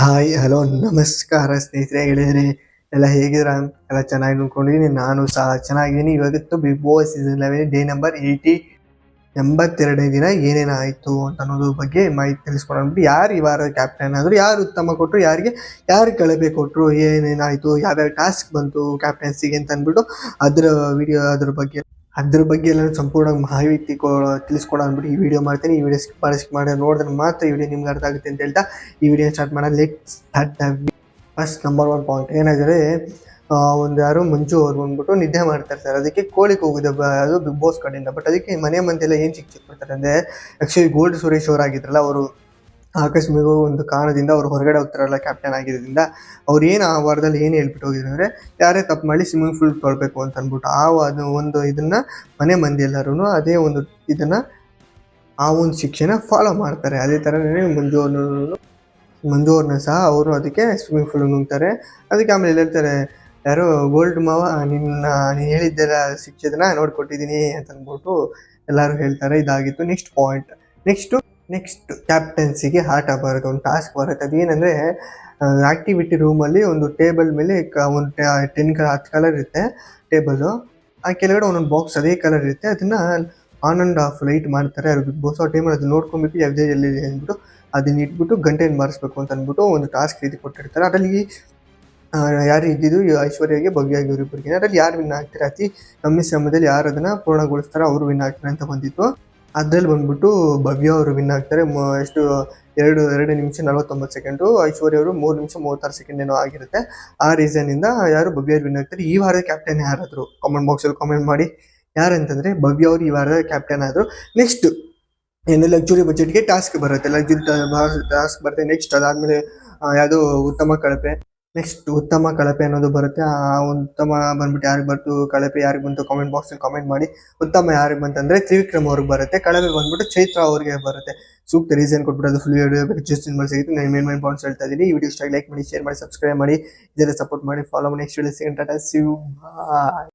Hi, hello, ನಮಸ್ಕಾರ ಸ್ನೇಹಿತರೆ ಹೇಳಿದರೆ ಎಲ್ಲ ಹೇಗಿದ್ರ ಎಲ್ಲ ಚೆನ್ನಾಗಿ ನೋಡ್ಕೊಂಡಿದ್ದೀನಿ. ನಾನು ಸಹ ಚೆನ್ನಾಗಿದ್ದೀನಿ. ಇವತ್ತು Bigg Boss season eleven day number eighty ಎಂಬತ್ತೆರಡನೇ ದಿನ ಏನೇನಾಯಿತು ಅಂತ ಅನ್ನೋದ್ರ ಬಗ್ಗೆ ಮಾಹಿತಿ ತಿಳಿಸ್ಕೊಂಡು ಯಾರು ಈ ವಾರ ಕ್ಯಾಪ್ಟನ್ ಆದ್ರು, ಯಾರು ಉತ್ತಮ ಕೊಟ್ಟರು ಯಾರಿಗೆ, ಯಾರು ಕಳಪೆ ಕೊಟ್ಟರು ಏನೇನಾಯಿತು, ಯಾವ್ಯಾವ ಟಾಸ್ಕ್ ಬಂತು ಕ್ಯಾಪ್ಟನ್ಸಿಗೆ ಅಂತ ಅಂದ್ಬಿಟ್ಟು ಅದರ ವಿಡಿಯೋ ಅದ್ರ ಬಗ್ಗೆ ಅದ್ರ ಬಗ್ಗೆ ಎಲ್ಲ ಸಂಪೂರ್ಣ ಮಾಹಿತಿ ಕೊ ತಿಳಿಸ್ಕೊಡ ಅಂದ್ಬಿಟ್ಟು ಈ ವಿಡಿಯೋ ಮಾಡ್ತೀನಿ. ಈ ವಿಡಿಯೋ ಸ್ಕಿಪ್ ಮಾಡಿ ನೋಡಿದ್ರೆ ಮಾತ್ರ ಈ ವಿಡಿಯೋ ನಿಮ್ಗೆ ಅರ್ಥ ಆಗುತ್ತೆ ಅಂತ ಹೇಳ್ತಾ ಈ ವಿಡಿಯೋ ಸ್ಟಾರ್ಟ್ ಮಾಡೋದು let start first number one point ಏನಾದರೆ ಒಂದು ಯಾರು ಮಂಜು ಅವ್ರು ಬಂದ್ಬಿಟ್ಟು ನಿದ್ದೆ ಮಾಡ್ತಾ ಸರ್ ಅದಕ್ಕೆ ಕೋಳಿ ಹೋಗಿದೆ ಅದು ಬಿಗ್ ಬಾಸ್ ಕಡೆಯಿಂದ. ಬಟ್ ಅದಕ್ಕೆ ಮನೆ ಮಂದಿಯೆಲ್ಲ ಏನು ಚಿಕ್ಕ ಚಿಕ್ಕ ಮಾಡ್ತಾರೆ ಅಂದರೆ ಆ್ಯಕ್ಚುಲಿ ಗೋಲ್ಡ್ ಸುರೇಶ್ ಅವರಾಗಿದ್ರಲ್ಲ, ಅವರು ಆಕಸ್ಮಿಕ ಒಂದು ಕಾರಣದಿಂದ ಅವ್ರು ಹೊರಗಡೆ ಹೋಗ್ತಾರಲ್ಲ ಕ್ಯಾಪ್ಟನ್ ಆಗಿರೋದ್ರಿಂದ ಅವ್ರು ಏನು ಆ ವಾರದಲ್ಲಿ ಏನು ಹೇಳ್ಬಿಟ್ಟು ಹೋಗಿದ್ರು ಅಂದರೆ ಯಾರೇ ತಪ್ಪು ಮಾಡಿ ಸ್ವಿಮ್ಮಿಂಗ್ ಫುಲ್ ತೊಳ್ಬೇಕು ಅಂತ ಅಂದ್ಬಿಟ್ಟು ಆ ಅದು ಒಂದು ಇದನ್ನು ಮನೆ ಮಂದಿ ಎಲ್ಲರೂ ಅದೇ ಒಂದು ಇದನ್ನು ಆ ಒಂದು ಶಿಕ್ಷೆನ ಫಾಲೋ ಮಾಡ್ತಾರೆ. ಅದೇ ಥರ ಮಂಜು ಅವ್ರನ್ನೂ ಮಂಜು ಅವ್ರನ್ನ ಸಹ ಅವರು ಅದಕ್ಕೆ ಸ್ವಿಮ್ಮಿಂಗ್ ಫುಲ್ ನುಗ್ತಾರೆ ಅದಕ್ಕೆ ಆಮೇಲೆ ಹೇಳ್ತಾರೆ, ಯಾರು ಗೋಲ್ಡ್ ಮಾವ, ನಿನ್ನ, ನೀನು ಹೇಳಿದ್ದೆಲ್ಲ ಶಿಕ್ಷೆದನ್ನ, ನೋಡ್ಕೊಟ್ಟಿದ್ದೀನಿ ಅಂತ ಅಂದ್ಬಿಟ್ಟು ಎಲ್ಲರೂ ಹೇಳ್ತಾರೆ. ಇದಾಗಿತ್ತು ನೆಕ್ಸ್ಟ್ ಪಾಯಿಂಟ್ ನೆಕ್ಸ್ಟು ನೆಕ್ಸ್ಟ್ ಕ್ಯಾಪ್ಟನ್ಸಿಗೆ ಆಟ ಬರುತ್ತೆ ಒಂದು ಟಾಸ್ಕ್ ಬರುತ್ತೆ. ಅದೇನೆಂದರೆ ಆ್ಯಕ್ಟಿವಿಟಿ ರೂಮಲ್ಲಿ ಒಂದು ಟೇಬಲ್ ಮೇಲೆ ಕ, ಒಂದು ಟೆನ್ ಕ, ಹತ್ತು ಕಲರ್ ಇರುತ್ತೆ ಟೇಬಲು ಆ ಕೆಳಗಡೆ ಒಂದೊಂದು ಬಾಕ್ಸ್ ಅದೇ ಕಲರ್ ಇರುತ್ತೆ. ಅದನ್ನು ಆನ್ ಆ್ಯಂಡ್ ಆಫ್ ಲೈಟ್ ಮಾಡ್ತಾರೆ. ಅದು ಬಿಗ್ ಬಾಸ್ ಆ ಟೈಮಲ್ಲಿ ಅದನ್ನ ನೋಡ್ಕೊಬೇಕು ಯಾವುದೇ ಎಲ್ಲಿದೆ ಅಂದ್ಬಿಟ್ಟು ಅದನ್ನ ಇಟ್ಬಿಟ್ಟು ಗಂಟೆಯನ್ನು ಮಾರಿಸ್ಬೇಕು ಅಂತ ಅಂದ್ಬಿಟ್ಟು ಒಂದು ಟಾಸ್ಕ್ ರೀತಿ ಕೊಟ್ಟಿರ್ತಾರೆ. ಅದರಲ್ಲಿ ಯಾರು ಇದ್ದಿದ್ದು ಐಶ್ವರ್ಯಾಗೆ, ಭವ್ಯಾಗಿ ಇವರಿಬ್ಬರಿಗೆ ಅದರಲ್ಲಿ ಯಾರು ವಿನ್ ಆಗ್ತಾರೆ? ಅತಿ ಕಮ್ಮಿ ಸಮಯದಲ್ಲಿ ಯಾರು ಅದನ್ನು ಪೂರ್ಣಗೊಳಿಸ್ತಾರೋ ಅವರು ವಿನ್ ಆಗ್ತಾರೆ ಅಂತ ಬಂದಿತ್ತು. ಅದ್ರಲ್ಲಿ ಬಂದ್ಬಿಟ್ಟು ಭವ್ಯ ಅವರು ವಿನ್ ಆಗ್ತಾರೆ. ಎಷ್ಟು, ಎರಡು ಎರಡು ನಿಮಿಷ ನಲವತ್ತೊಂಬತ್ತು ಸೆಕೆಂಡು ಐಶ್ವರ್ಯ ಅವರು ಮೂರು ನಿಮಿಷ ಮೂವತ್ತಾರು ಸೆಕೆಂಡ್ ಏನೋ ಆಗಿರುತ್ತೆ. ಆ ರೀಸನ್ ಇಂದ ಯಾರು ಭವ್ಯ ವಿನ್ ಆಗ್ತಾರೆ? ಈ ವಾರದ ಕ್ಯಾಪ್ಟನ್ ಯಾರಾದರು? ಕಾಮೆಂಟ್ ಬಾಕ್ಸ್ ಅಲ್ಲಿ ಕಾಮೆಂಟ್ ಮಾಡಿ. ಯಾರಂತಂದ್ರೆ ಭವ್ಯ ಅವರು ಈ ವಾರದ ಕ್ಯಾಪ್ಟನ್ ಆದ್ರು. ನೆಕ್ಸ್ಟ್ ಏನು ಲಕ್ಸುರಿ ಬಜೆಟ್ಗೆ ಟಾಸ್ಕ್ ಬರುತ್ತೆ. ಲಕ್ಸುರಿ ಟಾಸ್ಕ್ ಬರುತ್ತೆ. ನೆಕ್ಸ್ಟ್ ಅದಾದ್ಮೇಲೆ ಯಾವುದು ಉತ್ತಮ ಕಳಪೆ. ನೆಕ್ಸ್ಟ್ ಉತ್ತಮ ಕಳಪೆ ಅನ್ನೋದು ಬರುತ್ತೆ. ಆ ಉತ್ತಮ ಬಂದ್ಬಿಟ್ಟು ಯಾರಿಗೆ ಬಂತು, ಕಳಪೆ ಯಾರಿಗೆ ಬಂತು ಕಾಮೆಂಟ್ ಬಾಕ್ಸ್ ಅಲ್ಲಿ ಕಾಮೆಂಟ್ ಮಾಡಿ. ಉತ್ತಮ ಯಾರಿಗೆ ಬಂತಂದ್ರೆ ತ್ರಿವಿಕ್ರಮ್ ಅವ್ರಿಗೆ ಬರುತ್ತೆ. ಕಳಪೆ ಬಂದ್ಬಿಟ್ಟು ಚೈತ್ರ ಅವ್ರಿಗೆ ಬರುತ್ತೆ. ಸೂಕ್ತ ರೀಸನ್ ಕೊಟ್ಬಿಟ್ಟು ಅದು ಫುಲ್ ವಿಡಿಯೋ ಬೇಕು ಇನ್ ಸಿಗುತ್ತೆ. ನಾನು ಮೇನ್ ಮೇನ್ ಪಾಯಿಂಟ್ಸ್ ಹೇಳ್ತಾ ಇದ್ದೀನಿ ವಿಡಿಯೋ ಇಷ್ಟ ಲೈಕ್ ಮಾಡಿ ಶೇರ್ ಮಾಡಿ ಸಬ್ಸ್ಕ್ರೈಬ್ ಮಾಡಿ. ಇದೆಲ್ಲ ಸಪೋರ್ಟ್ ಮಾಡಿ. ಫಾಲೋ ಮಾಡಿ ನೆಕ್ಸ್ಟ್ ವಿಡಿಯೋ ಬಾಯ್